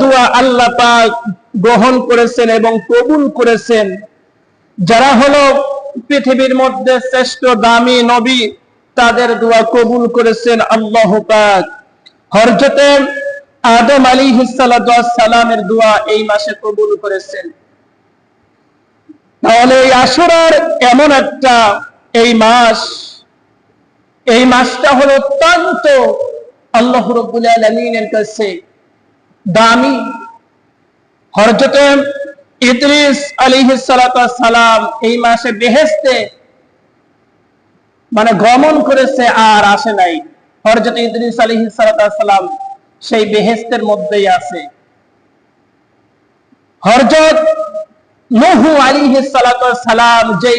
দোয়া আল্লাহ পাক গ্রহণ করেছেন এবং কবুল করেছেন। যারা হলো পৃথিবীর মধ্যে শ্রেষ্ঠ দামি নবী, তাদের দোয়া কবুল করেছেন আল্লাহ পাক। হরজতে আদম আলী সালামের দোয়া এই মাসে কবুল করেছেন। তাহলে এই আসরার এমন একটা এই মাস, এই মাসটা হলো অত্যন্ত আল্লাহ রব্বুল আলমিনের কাছে দামি। হরজতে ইদ্রিস সালাম এই মাসে বেহেস্তে মানে গমন করেছে আর আসে নাই। হরজত ইদ্রিস সালাম সেই বেহেস্তের মধ্যেই আছে। হরজত নহু সালাম যে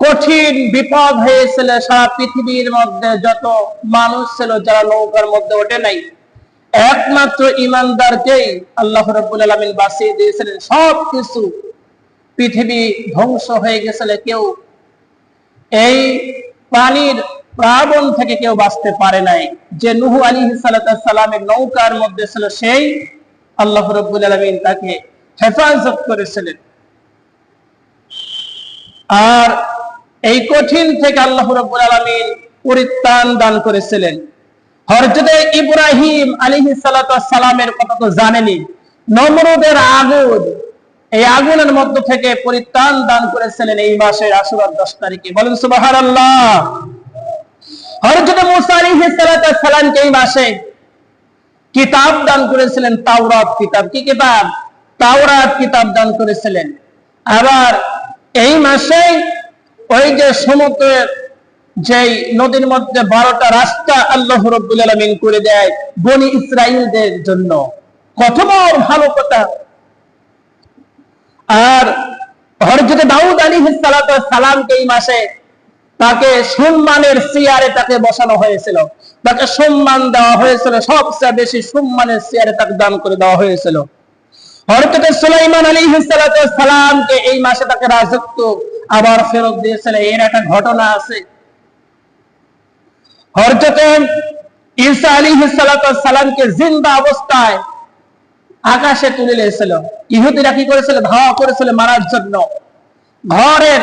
কঠিন বিপদ হয়েছিল সারা পৃথিবীর মধ্যে, যত মানুষ ছিল যারা নৌকার মধ্যে ওঠে নাই একমাত্র ইমানদারকেই আল্লাহ রব্বুল আলমিন বাঁচিয়ে দিয়েছিলেন। সব কিছু পৃথিবী ধ্বংস হয়ে গেছিল কেউ। এই পানির প্লাবন থেকে কেউ বাঁচতে পারে নাই। যে নুহু আলী সালামের নৌকার মধ্যে ছিল সেই আল্লাহ রব্বুল আলমিন তাকে হেফাজত করেছিলেন। আর এই কঠিন থেকে আল্লাহ রব্বুল আলমিন পরিত্রাণ দান করেছিলেন। হরজতে ইব্রাহিম আলী সালামের কথা তো জানেনি নমরুদের আগুন, এই আগুনের মধ্য থেকে পরিত্রাণ দান করেছিলেন এই মাসের আশুরার দশ তারিখে। বলেন সুবাহার আল্লাহ হরজতে মুসা আলী সালামকে এই মাসে কিতাব দান করেছিলেন, তাওরাত কিতাব। কি কিতাব? তাওরাত কিতাব দান করেছিলেন। আবার এই মাসে ওই যে সমুদ্রের যেই নদীর মধ্যে বারোটা রাস্তা আল্লাহ রব্বুল আলমিন করে দেয় বনি ইসরায়েলদের জন্য। কত বড় ভালো কথা। আর হরজতে দাউদ আলী সালামকে এই মাসে তাকে সম্মানের চেয়ারে তাকে বসানো হয়েছিল। তাকে সম্মান দেওয়া হয়েছিল, সবচেয়ে বেশি সম্মানের চেয়ারে তাকে দান করে দেওয়া হয়েছিল। হরজতে সুলাইমান আলী সালামকে এই মাসে তাকে রাজত্ব আবার ফেরত দিয়েছিল। এর একটা ঘটনা আছে। হরজতে ঈসা আলী জিন্দা অবস্থায় আকাশে তুলে নিয়েছিল। ইহুদিরা কি করেছিল? ধাওয়া করেছিল মারার জন্য। ঘরের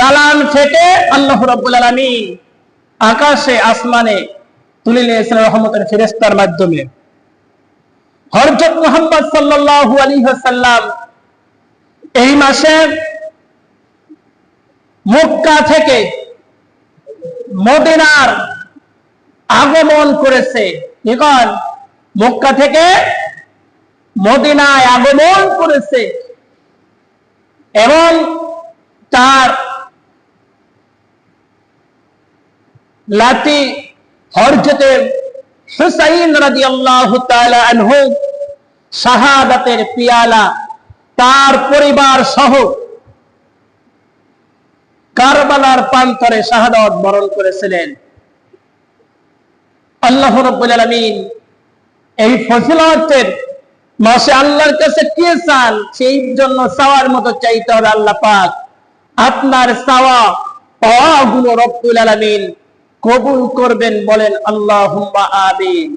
দালান থেকে আল্লাহ রব্বুল আলমিন আকাশে, আসমানে তুলে নিয়েছিল রহমতের ফেরেস্তার মাধ্যমে। হরজত মোহাম্মদ আলাইহি সাল্লাম এই মাসে মক্কা থেকে মদিনার আগমন করেছে। এখন মক্কা থেকে মদিনায় আগমন করেছে। এবং তার লাতি হরজতে হুসাইন তাআলা আনহু শাহাদাতের পিয়ালা তার পরিবার সহ কারবালার প্রান্তরে শাহাদাত বরণ করেছিলেন। আল্লাহ রব্বুল আলামিন এই ফজিলতের মাসে আল্লাহর কাছে কে চান? সেই জন্য চাওয়ার মতো চাইতে হবে আল্লাহ পাক। আপনার চাওয়া পাওয়া গুলো রব্বুল আলমিন কবুল করবেন বলেন আল্লাহ আমিন।